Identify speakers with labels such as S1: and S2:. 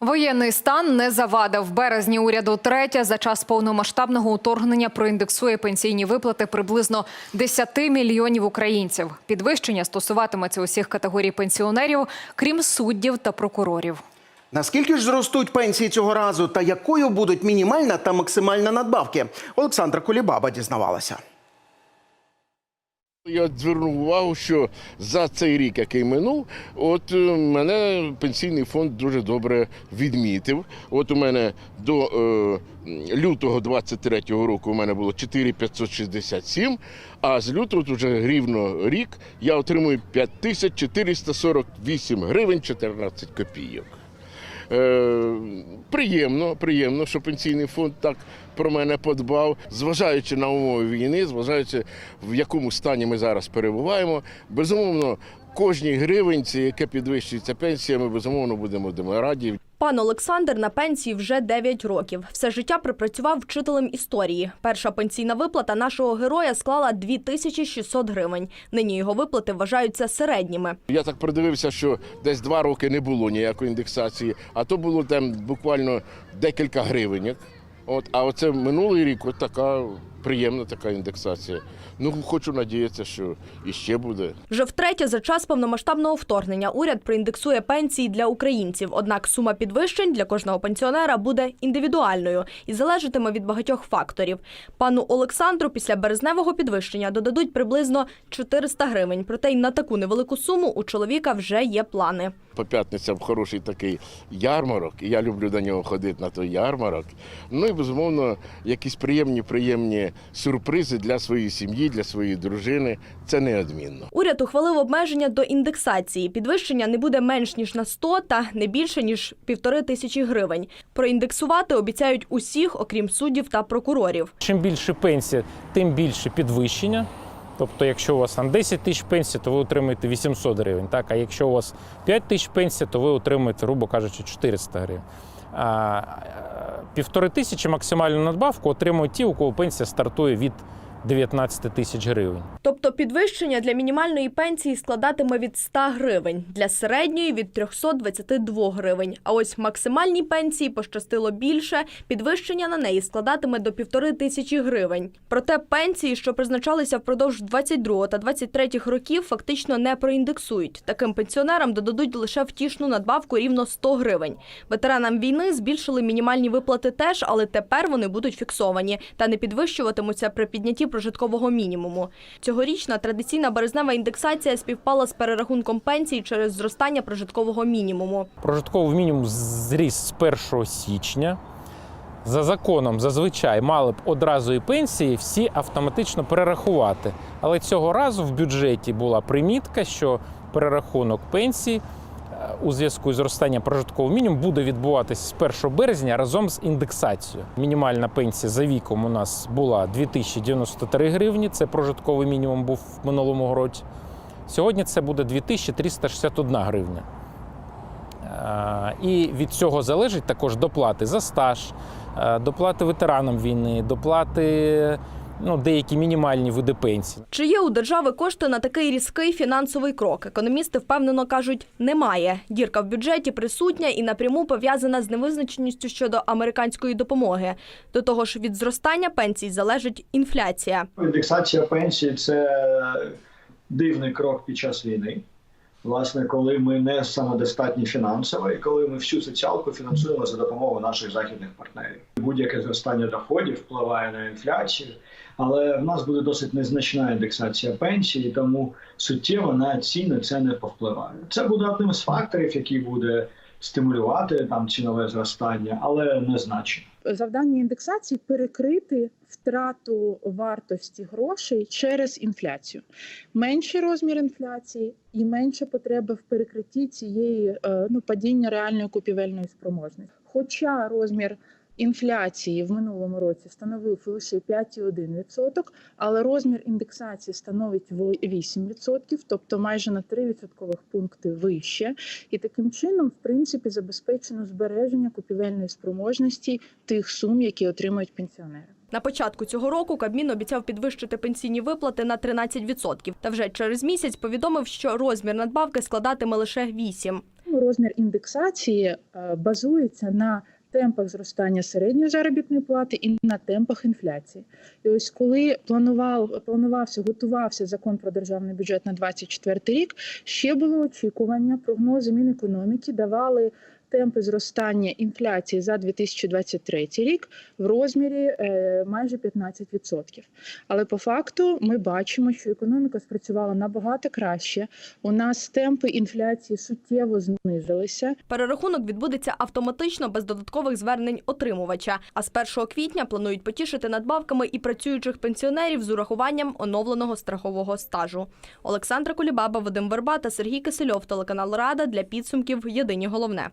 S1: Воєнний стан не завадив. В березні уряду третя за час повномасштабного уторгнення проіндексує пенсійні виплати приблизно 10 мільйонів українців. Підвищення стосуватиметься усіх категорій пенсіонерів, крім суддів та прокурорів.
S2: Наскільки ж зростуть пенсії цього разу, та якою будуть мінімальна та максимальна надбавки? Олександра Кулібаба дізнавалася.
S3: Я звернув увагу, що за цей рік, який минув, от е, мене пенсійний фонд дуже добре відмітив. От у мене до е, лютого 23-го року у мене було 4567, а з лютого от уже рівно рік я отримую 5448 гривень 14 копійок. Е, приємно, приємно, що пенсійний фонд так про мене подбав, зважаючи на умови війни, зважаючи в якому стані ми зараз перебуваємо. Безумовно, кожній гривенці, яке підвищується пенсія, ми безумовно будемо, раді.
S4: Пан Олександр на пенсії вже 9 років. Все життя пропрацював вчителем історії. Перша пенсійна виплата нашого героя склала 2600 гривень. Нині його виплати вважаються середніми.
S3: Я так придивився, що десь два роки не було ніякої індексації, а то було там буквально декілька гривень. От, а оце минулий рік от така приємна така індексація. Ну, хочу надіятися, що іще буде.
S4: Вже втретє за час повномасштабного вторгнення уряд проіндексує пенсії для українців. Однак сума підвищень для кожного пенсіонера буде індивідуальною і залежатиме від багатьох факторів. Пану Олександру після березневого підвищення додадуть приблизно 400 гривень. Проте й на таку невелику суму у чоловіка вже є плани.
S3: По п'ятницям хороший такий ярмарок, і я люблю до нього ходити на той ярмарок. Ну і безумовно, якісь приємні, приємні сюрпризи для своєї сім'ї, для своєї дружини. Це неодмінно.
S4: Уряд ухвалив обмеження до індексації. Підвищення не буде менш ніж на 100 та не більше ніж півтори тисячі гривень. Проіндексувати обіцяють усіх, окрім суддів та прокурорів.
S5: Чим більше пенсія, тим більше підвищення. Тобто, якщо у вас там 10 тисяч пенсій, то ви отримаєте 800 гривень. Так? А якщо у вас 5 тисяч пенсій, то ви отримаєте, грубо кажучи, 400 гривень. Е, Півтори тисячі максимальну надбавку отримують ті, у кого пенсія стартує від 19 тисяч гривень.
S4: Тобто підвищення для мінімальної пенсії складатиме від 100 гривень, для середньої – від 322 гривень. А ось максимальній пенсії пощастило більше, підвищення на неї складатиме до півтори тисячі гривень. Проте пенсії, що призначалися впродовж 22 та 23 років, фактично не проіндексують. Таким пенсіонерам додадуть лише втішну надбавку рівно 100 гривень. Ветеранам війни збільшили мінімальні виплати теж, але тепер вони будуть фіксовані та не підвищуватимуться при піднятті прожиткового мінімуму. Цьогорічна традиційна березнева індексація співпала з перерахунком пенсій через зростання прожиткового мінімуму.
S5: Прожитковий мінімум зріс з 1 січня. За законом зазвичай мали б одразу і пенсії всі автоматично перерахувати. Але цього разу в бюджеті була примітка, що перерахунок пенсій у зв'язку з зростанням прожиткового мінімуму буде відбуватися з 1 березня разом з індексацією. Мінімальна пенсія за віком у нас була 2093 гривні. Це прожитковий мінімум був в минулому році. Сьогодні це буде 2361 гривня. Е, І від цього залежить також доплати за стаж, е, доплати ветеранам війни, доплати ну, деякі мінімальні види пенсій.
S4: Чи є у держави кошти на такий різкий фінансовий крок? Економісти впевнено кажуть, немає. Дірка в бюджеті присутня і напряму пов'язана з невизначеністю щодо американської допомоги. До того ж, від зростання пенсій залежить інфляція.
S6: Індексація пенсій це дивний крок під час війни. Власне, коли ми не самодостатні фінансово, і коли ми всю соціалку фінансуємо за допомогою наших західних партнерів. Будь-яке зростання доходів впливає на інфляцію, але в нас буде досить незначна індексація пенсії, тому суттєво на ціни це не повпливає. Це буде одним з факторів, який буде стимулювати там цінове зростання, але незначно.
S7: завдання індексації перекрити втрату вартості грошей через інфляцію. Менший розмір інфляції і менша потреба в перекритті цієї е, ну, падіння реальної купівельної спроможності. Хоча розмір інфляції в минулому році становив лише 5,1%, але розмір індексації становить в- 8%, тобто майже на 3 відсоткових пункти вище. І таким чином, в принципі, забезпечено збереження купівельної спроможності тих сум, які отримують пенсіонери.
S4: На початку цього року Кабмін обіцяв підвищити пенсійні виплати на 13%. Та вже через місяць повідомив, що розмір надбавки складатиме лише 8%.
S7: Розмір індексації е, базується на темпах зростання середньої заробітної плати і на темпах інфляції. І ось коли планував планувався, готувався закон про державний бюджет на 24 рік, ще було очікування, прогнози Мінекономіки давали темпи зростання інфляції за 2023 рік в розмірі е, майже 15%. Але по факту ми бачимо, що економіка спрацювала набагато краще. У нас темпи інфляції суттєво знизилися.
S4: Перерахунок відбудеться автоматично без додаткових звернень отримувача. А з 1 квітня планують потішити надбавками і працюючих пенсіонерів з урахуванням оновленого страхового стажу. Олександра Кулібаба, Вадим Верба та Сергій Кисельов, телеканал Рада для підсумків. Єдині головне.